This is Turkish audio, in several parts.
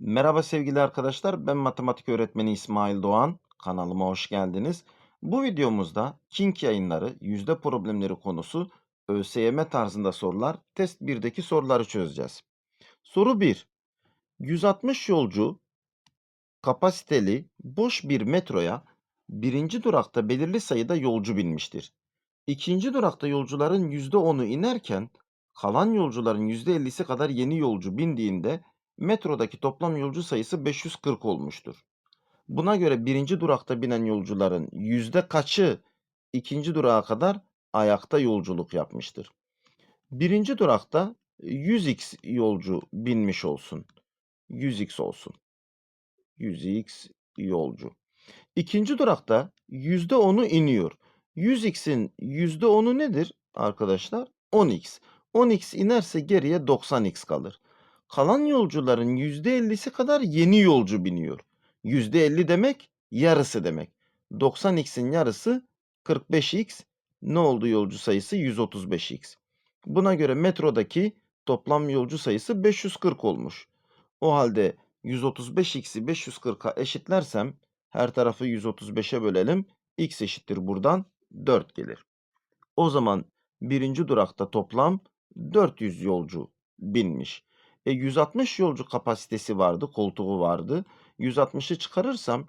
Merhaba sevgili arkadaşlar, ben matematik öğretmeni İsmail Doğan. Kanalıma hoş geldiniz. Bu videomuzda King yayınları yüzde problemleri konusu ÖSYM tarzında sorular, test 1'deki soruları çözeceğiz. Soru 1. 160 yolcu kapasiteli boş bir metroya birinci durakta belirli sayıda yolcu binmiştir. İkinci durakta yolcuların %10'u inerken kalan yolcuların %50'si kadar yeni yolcu bindiğinde metrodaki toplam yolcu sayısı 540 olmuştur. Buna göre birinci durakta binen yolcuların yüzde kaçı ikinci durağa kadar ayakta yolculuk yapmıştır? Birinci durakta 100x yolcu binmiş olsun. 100x olsun. 100x yolcu. İkinci durakta %10'u iniyor. 100x'in %10'u nedir arkadaşlar? 10x. 10x inerse geriye 90x kalır. Kalan yolcuların %50'si kadar yeni yolcu biniyor. %50 demek yarısı demek. 90x'in yarısı 45x. Ne oldu yolcu sayısı? 135x. Buna göre metrodaki toplam yolcu sayısı 540 olmuş. O halde 135x'i 540'a eşitlersem her tarafı 135'e bölelim. X eşittir buradan 4 gelir. O zaman birinci durakta toplam 400 yolcu binmiş. E 160 yolcu kapasitesi vardı, koltuğu vardı. 160'ı çıkarırsam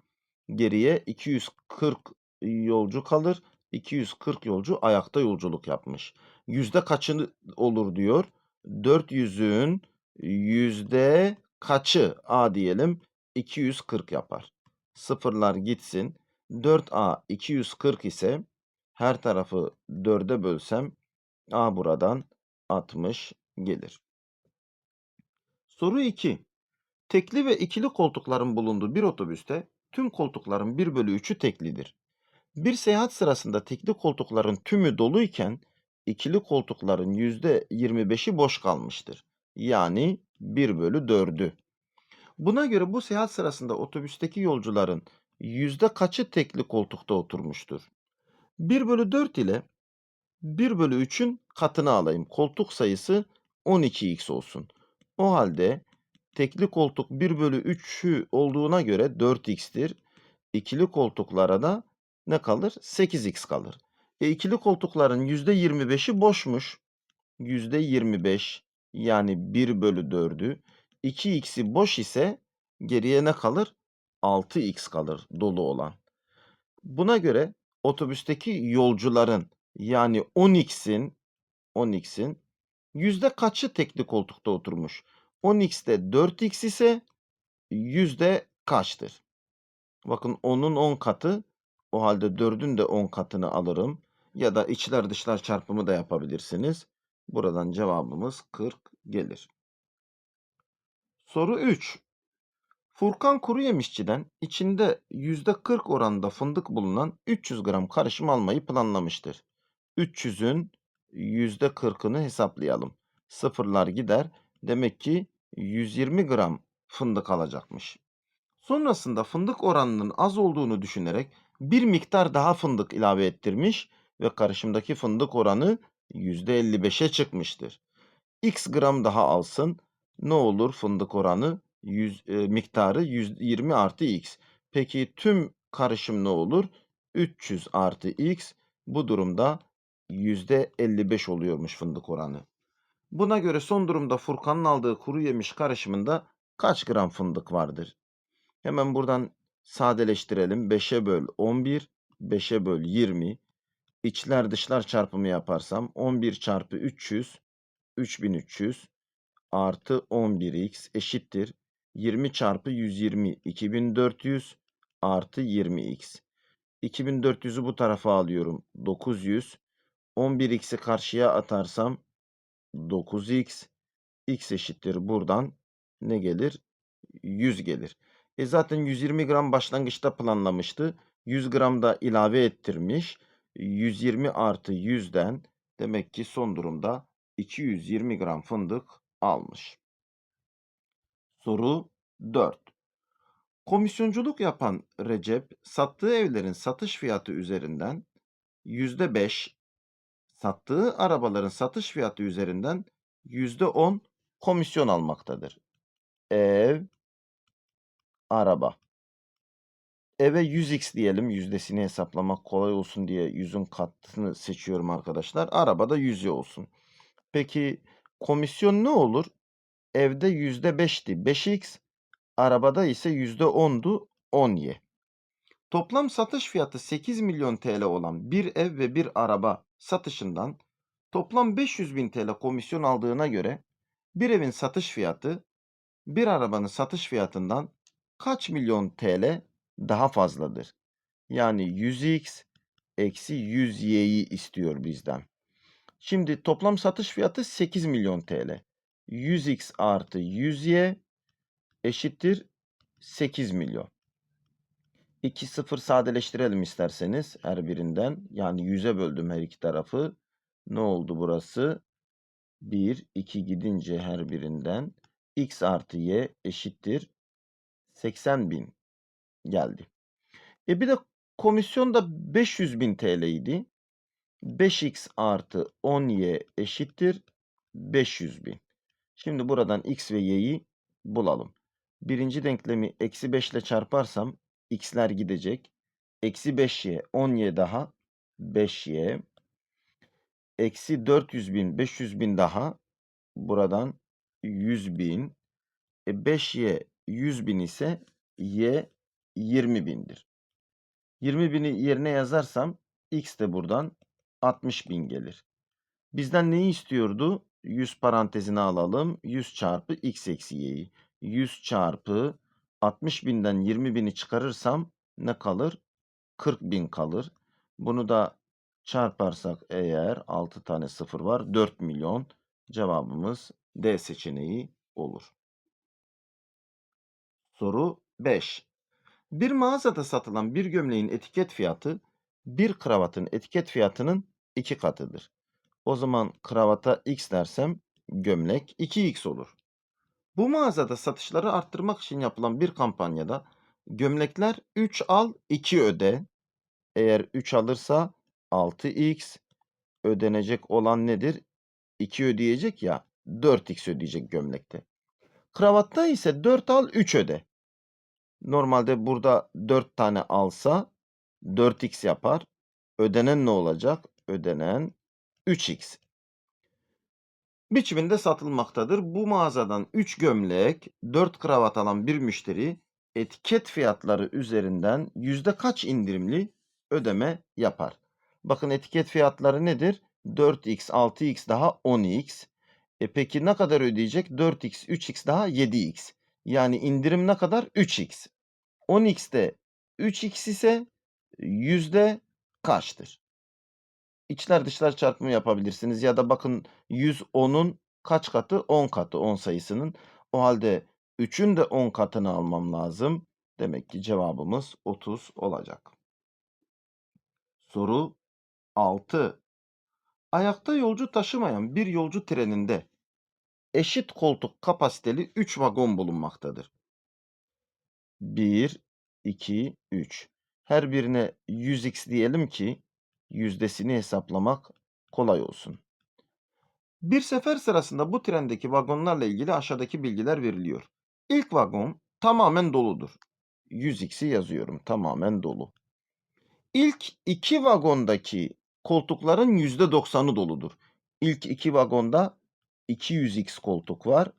geriye 240 yolcu kalır. 240 yolcu ayakta yolculuk yapmış. Yüzde kaçı olur diyor. 400'ün yüzde kaçı A diyelim 240 yapar. Sıfırlar gitsin. 4A 240 ise her tarafı 4'e bölsem A buradan 60 gelir. Soru 2. Tekli ve ikili koltukların bulunduğu bir otobüste tüm koltukların 1 bölü 3'ü teklidir. Bir seyahat sırasında tekli koltukların tümü doluyken ikili koltukların %25'i boş kalmıştır. Yani 1 bölü 4'ü. Buna göre bu seyahat sırasında otobüsteki yolcuların yüzde kaçı tekli koltukta oturmuştur? 1 bölü 4 ile 1 bölü 3'ün katını alayım. Koltuk sayısı 12x olsun. O halde tekli koltuk 1 bölü 3'ü olduğuna göre 4x'tir. İkili koltuklara da ne kalır? 8x kalır. E ikili koltukların %25'i boşmuş. %25 yani 1 bölü 4'ü. 2x'i boş ise geriye ne kalır? 6x kalır dolu olan. Buna göre otobüsteki yolcuların yani 10x'in 10x'in yüzde kaçı tekli koltukta oturmuş? 10x'te 4x ise yüzde kaçtır? Bakın 10'un 10 katı o halde 4'ün de 10 katını alırım. Ya da içler dışlar çarpımı da yapabilirsiniz. Buradan cevabımız 40 gelir. Soru 3. Furkan Kuruyemişçi'den içinde %40 oranında fındık bulunan 300 gram karışım almayı planlamıştır. 300'ün %40'ını hesaplayalım. Sıfırlar gider. Demek ki 120 gram fındık alacakmış. Sonrasında fındık oranının az olduğunu düşünerek bir miktar daha fındık ilave ettirmiş ve karışımdaki fındık oranı %55'e çıkmıştır. X gram daha alsın. Ne olur fındık oranı? 100, e, miktarı 120 artı X. Peki tüm karışım ne olur? 300 artı X. Bu durumda %55 oluyormuş fındık oranı. Buna göre son durumda Furkan'ın aldığı kuru yemiş karışımında kaç gram fındık vardır? Hemen buradan sadeleştirelim. 5'e böl 11, 5'e böl 20. İçler dışlar çarpımı yaparsam 11 çarpı 300, 3300 artı 11x eşittir. 20 çarpı 120, 2400 artı 20x. 2400'ü bu tarafa alıyorum. 900. 11x'i karşıya atarsam 9x. x eşittir buradan ne gelir? 100 gelir. E zaten 120 gram başlangıçta planlamıştı. 100 gram da ilave ettirmiş. 120 artı 100'den demek ki son durumda 220 gram fındık almış. Soru 4. Komisyonculuk yapan Recep sattığı evlerin satış fiyatı üzerinden %5, sattığı arabaların satış fiyatı üzerinden %10 komisyon almaktadır. Ev, araba. Eve 100x diyelim. Yüzdesini hesaplamak kolay olsun diye 100'ün katını seçiyorum arkadaşlar. Arabada 100 olsun. Peki komisyon ne olur? Evde %5'ti 5x, arabada ise %10'du 10y. Toplam satış fiyatı 8 milyon TL olan bir ev ve bir araba satışından toplam 500 bin TL komisyon aldığına göre bir evin satış fiyatı bir arabanın satış fiyatından kaç milyon TL daha fazladır? Yani 100x eksi 100y'yi istiyor bizden. Şimdi toplam satış fiyatı 8 milyon TL. 100x artı 100y eşittir 8 milyon. 2 sıfır sadeleştirelim isterseniz her birinden. Yani 100'e böldüm her iki tarafı. Ne oldu burası? 1, 2 gidince her birinden x artı y eşittir 80 bin geldi. E bir de komisyon da 500 bin TL idi. 5x artı 10y eşittir 500 bin. Şimdi buradan x ve y'yi bulalım. Birinci denklemi eksi 5 ile çarparsam x'ler gidecek. Eksi 5y 10y daha 5y. Eksi 400 bin 500 bin daha buradan 100 bin. E 5y 100 bin ise y 20 bindir. 20 bini yerine yazarsam x de buradan 60 bin gelir. Bizden neyi istiyordu? 100 parantezine alalım. 100 çarpı x eksi y'yi. 100 çarpı 60 binden 20 bini çıkarırsam ne kalır? 40 bin kalır. Bunu da çarparsak eğer 6 tane sıfır var 4 milyon cevabımız D seçeneği olur. Soru 5. Bir mağazada satılan bir gömleğin etiket fiyatı bir kravatın etiket fiyatının iki katıdır. O zaman kravata x dersem gömlek 2x olur. Bu mağazada satışları arttırmak için yapılan bir kampanyada gömlekler 3 al 2 öde. Eğer 3 alırsa 6x ödenecek olan nedir? 2 ödeyecek ya 4x ödeyecek gömlekte. Kravatta ise 4 al 3 öde. Normalde burada 4 tane alsa 4x yapar. Ödenen ne olacak? Ödenen 3x biçiminde satılmaktadır. Bu mağazadan 3 gömlek, 4 kravat alan bir müşteri etiket fiyatları üzerinden yüzde kaç indirimli ödeme yapar? Bakın etiket fiyatları nedir? 4x, 6x daha 10x. E peki ne kadar ödeyecek? 4x, 3x daha 7x. Yani indirim ne kadar? 3x. 10x'te 3x ise yüzde kaçtır? İçler dışlar çarpımı yapabilirsiniz ya da bakın 110'un kaç katı? 10 katı 10 sayısının. O halde 3'ün de 10 katını almam lazım. Demek ki cevabımız 30 olacak. Soru 6. Ayakta yolcu taşımayan bir yolcu treninde eşit koltuk kapasiteli 3 vagon bulunmaktadır. 1, 2, 3. Her birine 100x diyelim ki yüzdesini hesaplamak kolay olsun. Bir sefer sırasında bu trendeki vagonlarla ilgili aşağıdaki bilgiler veriliyor. İlk vagon tamamen doludur. 100x'i yazıyorum tamamen dolu. İlk iki vagondaki koltukların %90'ı doludur. İlk iki vagonda 200x koltuk var.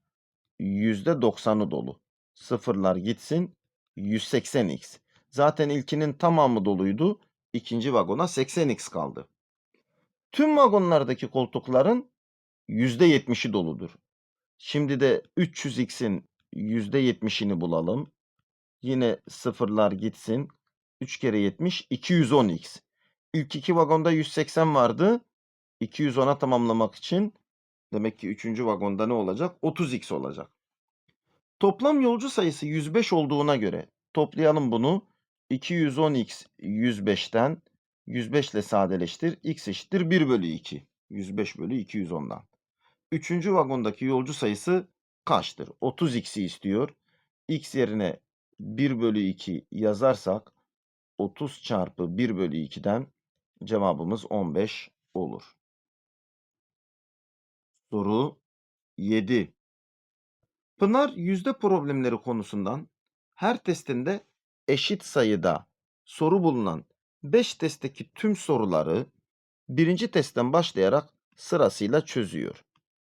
%90'ı dolu. Sıfırlar gitsin 180x. Zaten ilkinin tamamı doluydu. İkinci vagona 80x kaldı. Tüm vagonlardaki koltukların %70'i doludur. Şimdi de 300x'in %70'ini bulalım. Yine sıfırlar gitsin. 3 kere 70 210x. İlk iki vagonda 180 vardı. 210'a tamamlamak için demek ki 3. vagonda ne olacak? 30x olacak. Toplam yolcu sayısı 105 olduğuna göre toplayalım bunu. 210x 105'ten 105 ile sadeleştir. x eşittir 1 bölü 2. 105 bölü 210'dan. Üçüncü vagondaki yolcu sayısı kaçtır? 30x'i istiyor. x yerine 1 bölü 2 yazarsak 30 çarpı 1 bölü 2'den cevabımız 15 olur. Soru 7. Pınar yüzde problemleri konusundan her testinde eşit sayıda soru bulunan 5 testteki tüm soruları birinci testten başlayarak sırasıyla çözüyor.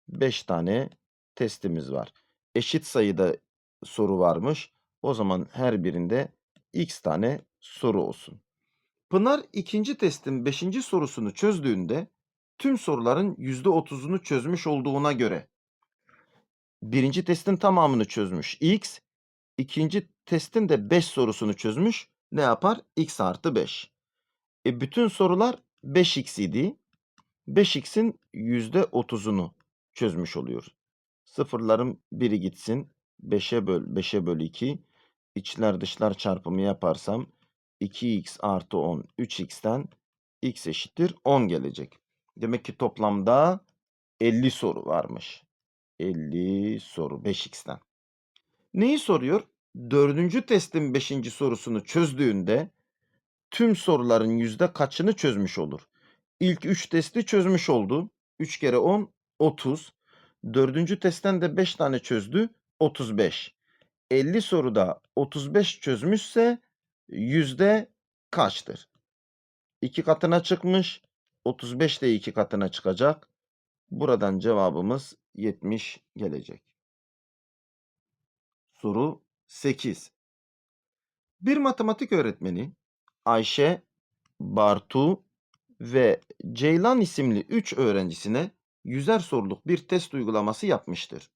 5 tane testimiz var. Eşit sayıda soru varmış. O zaman her birinde x tane soru olsun. Pınar ikinci testin 5. sorusunu çözdüğünde tüm soruların %30'unu çözmüş olduğuna göre birinci testin tamamını çözmüş x, ikinci testin de 5 sorusunu çözmüş. Ne yapar? x artı 5. E bütün sorular 5x idi. 5x'in %30'unu çözmüş oluyor. Sıfırların biri gitsin. 5'e böl 5'e böl 2. İçler dışlar çarpımı yaparsam 2x artı 10 3x'ten x eşittir 10 gelecek. Demek ki toplamda 50 soru varmış. 50 soru 5x'ten. Neyi soruyor? Dördüncü testin 5. sorusunu çözdüğünde tüm soruların yüzde kaçını çözmüş olur? İlk 3 testi çözmüş oldu. 3 kere 10 30. Dördüncü testten de 5 tane çözdü. 35. 50 soruda 35 çözmüşse yüzde kaçtır? 2 katına çıkmış. 35 de 2 katına çıkacak. Buradan cevabımız 70 gelecek. Soru 8. Bir matematik öğretmeni Ayşe, Bartu ve Ceylan isimli 3 öğrencisine yüzer soruluk bir test uygulaması yapmıştır.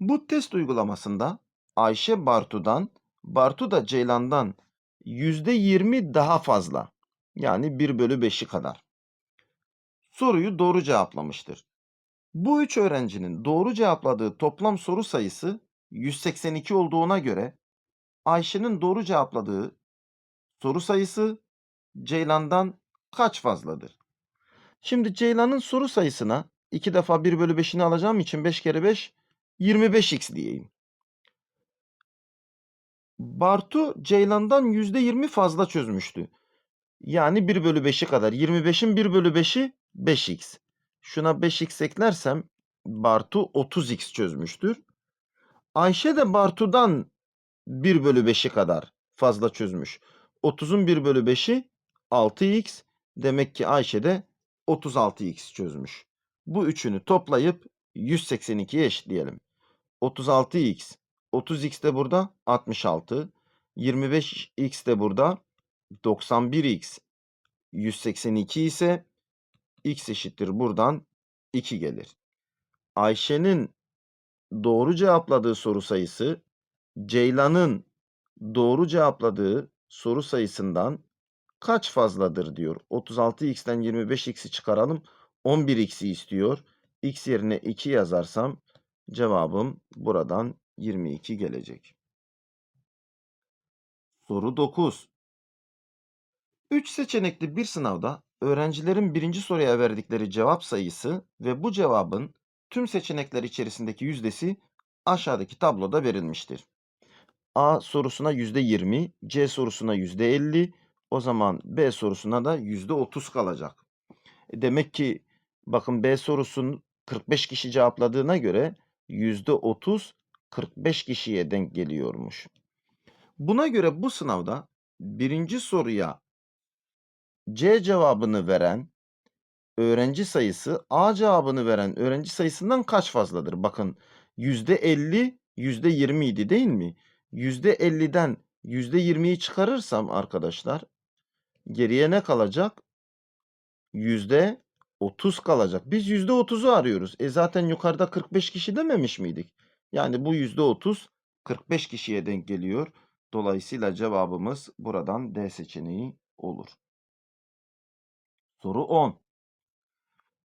Bu test uygulamasında Ayşe Bartu'dan, Bartu da Ceylan'dan %20 daha fazla yani 1 bölü 5'i kadar soruyu doğru cevaplamıştır. Bu üç öğrencinin doğru cevapladığı toplam soru sayısı 182 olduğuna göre Ayşe'nin doğru cevapladığı soru sayısı Ceylan'dan kaç fazladır? Şimdi Ceylan'ın soru sayısına 2 defa 1 bölü 5'ini alacağım için 5 kere 5 25x diyeyim. Bartu Ceylan'dan %20 fazla çözmüştü. Yani 1 bölü 5'i kadar. 25'in 1 bölü 5'i 5x. Şuna 5x eklersem Bartu 30x çözmüştür. Ayşe de Bartu'dan 1 bölü 5'i kadar fazla çözmüş. 30'un 1 bölü 5'i 6x. Demek ki Ayşe de 36x çözmüş. Bu üçünü toplayıp 182'ye eşitleyelim. 36x, 30x de burada 66, 25x de burada 91x, 182 ise x eşittir buradan 2 gelir. Ayşe'nin doğru cevapladığı soru sayısı Ceylan'ın doğru cevapladığı soru sayısından kaç fazladır diyor. 36x'ten 25x'i çıkaralım. 11x'i istiyor. x yerine 2 yazarsam cevabım buradan 22 gelecek. Soru 9. 3 seçenekli bir sınavda öğrencilerin birinci soruya verdikleri cevap sayısı ve bu cevabın tüm seçenekler içerisindeki yüzdesi aşağıdaki tabloda verilmiştir. A sorusuna %20, C sorusuna %50, o zaman B sorusuna da %30 kalacak. E, Demek ki bakın B sorusunun 45 kişi cevapladığına göre %30 45 kişiye denk geliyormuş. Buna göre bu sınavda birinci soruya C cevabını veren öğrenci sayısı A cevabını veren öğrenci sayısından kaç fazladır? Bakın %50 %20 idi değil mi? %50'den %20'yi çıkarırsam arkadaşlar geriye ne kalacak? %30 kalacak. Biz %30'u arıyoruz. E zaten yukarıda 45 kişi dememiş miydik? Yani bu %30 45 kişiye denk geliyor. Dolayısıyla cevabımız buradan D seçeneği olur. Soru 10.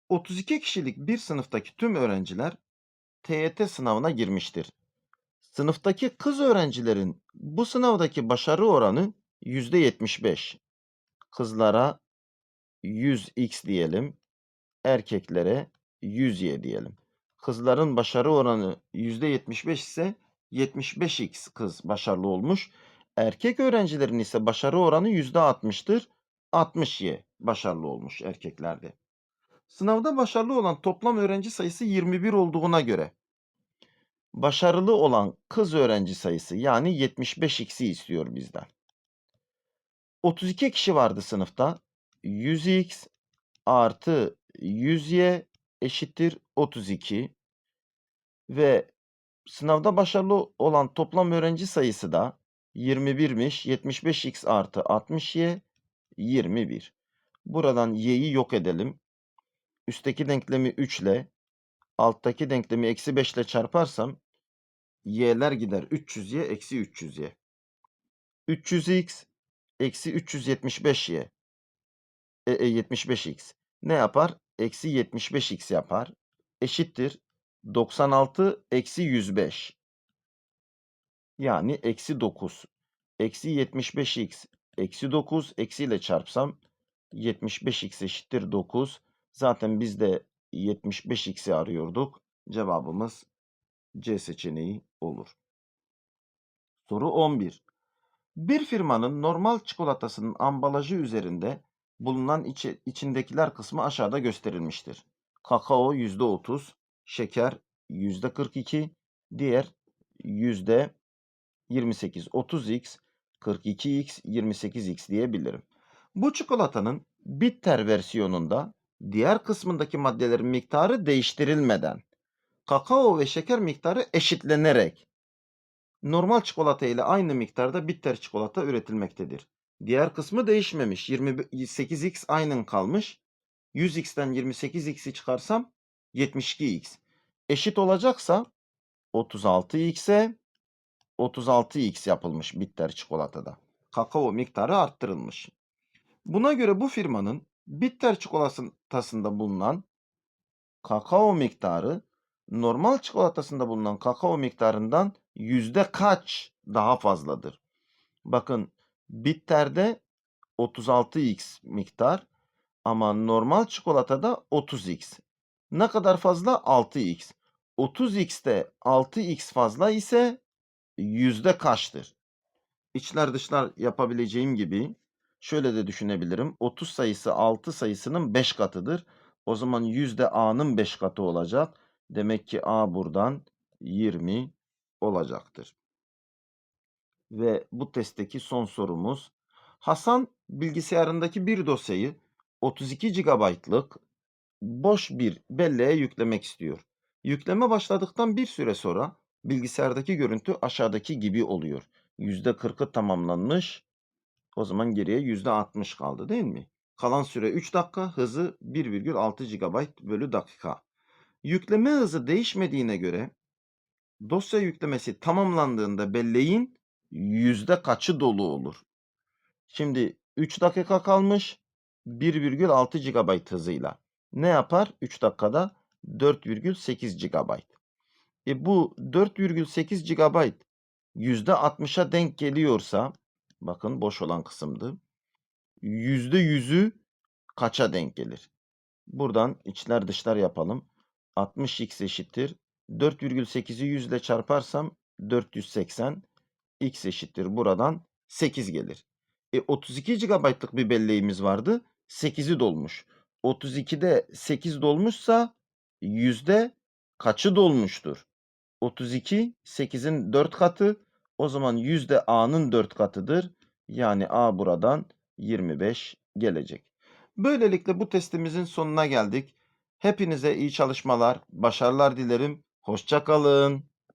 32 kişilik bir sınıftaki tüm öğrenciler TYT sınavına girmiştir. Sınıftaki kız öğrencilerin bu sınavdaki başarı oranı %75. Kızlara 100x diyelim, erkeklere 100y diyelim. Kızların başarı oranı %75 ise 75x kız başarılı olmuş. Erkek öğrencilerin ise başarı oranı %60'tır. 60y başarılı olmuş erkeklerde. Sınavda başarılı olan toplam öğrenci sayısı 21 olduğuna göre başarılı olan kız öğrenci sayısı yani 75x'i istiyor bizden. 32 kişi vardı sınıfta. 100x artı 100y eşittir 32 ve sınavda başarılı olan toplam öğrenci sayısı da 21'miş. 75x artı 60y 21. Buradan y'yi yok edelim. Üstteki denklemi 3 ile alttaki denklemi eksi 5 ile çarparsam y'ler gider. 300y eksi 300y. 300x eksi 375y. E, e, 75x. Ne yapar? Eksi 75x yapar. Eşittir. 96 eksi 105. Yani eksi 9. Eksi 75x eksi 9 eksiyle çarpsam 75x eşittir 9. Zaten biz de 75x'i arıyorduk. Cevabımız C seçeneği olur. Soru 11. Bir firmanın normal çikolatasının ambalajı üzerinde bulunan içi, içindekiler kısmı aşağıda gösterilmiştir. Kakao %30, şeker %42, diğer %28, 30x, 42x, 28x diyebilirim. Bu çikolatanın bitter versiyonunda diğer kısmındaki maddelerin miktarı değiştirilmeden kakao ve şeker miktarı eşitlenerek normal çikolata ile aynı miktarda bitter çikolata üretilmektedir. Diğer kısmı değişmemiş. 28x aynen kalmış. 100x'ten 28x'i çıkarsam 72x. Eşit olacaksa 36x'e 36x yapılmış bitter çikolatada. Kakao miktarı arttırılmış. Buna göre bu firmanın bitter çikolatasında bulunan kakao miktarı normal çikolatasında bulunan kakao miktarından yüzde kaç daha fazladır? Bakın bitterde 36x miktar ama normal çikolatada 30x. Ne kadar fazla? 6x. 30x'te 6x fazla ise yüzde kaçtır? İçler dışlar yapabileceğim gibi şöyle de düşünebilirim. 30 sayısı 6 sayısının 5 katıdır. O zaman yüzde a'nın 5 katı olacak. Demek ki a buradan 20 olacaktır. Ve bu testteki son sorumuz. Hasan bilgisayarındaki bir dosyayı 32 GB'lık boş bir belleğe yüklemek istiyor. Yükleme başladıktan bir süre sonra bilgisayardaki görüntü aşağıdaki gibi oluyor. %40'ı tamamlanmış. O zaman geriye %60 kaldı değil mi? Kalan süre 3 dakika, hızı 1,6 GB bölü dakika. Yükleme hızı değişmediğine göre dosya yüklemesi tamamlandığında belleğin yüzde kaçı dolu olur? Şimdi 3 dakika kalmış 1,6 GB hızıyla. Ne yapar? 3 dakikada 4,8 GB. E bu 4,8 GB %60'a denk geliyorsa bakın boş olan kısımdı. %100'ü kaça denk gelir? Buradan içler dışlar yapalım. 60x eşittir. 4,8'i 100 ile çarparsam 480 x eşittir. Buradan 8 gelir. E 32 GB'lık bir belleğimiz vardı. 8'i dolmuş. 32'de 8 dolmuşsa yüzde kaçı dolmuştur? 32 8'in 4 katı. O zaman yüzde a'nın 4 katıdır. Yani a buradan 25 gelecek. Böylelikle bu testimizin sonuna geldik. Hepinize iyi çalışmalar, başarılar dilerim. Hoşça kalın.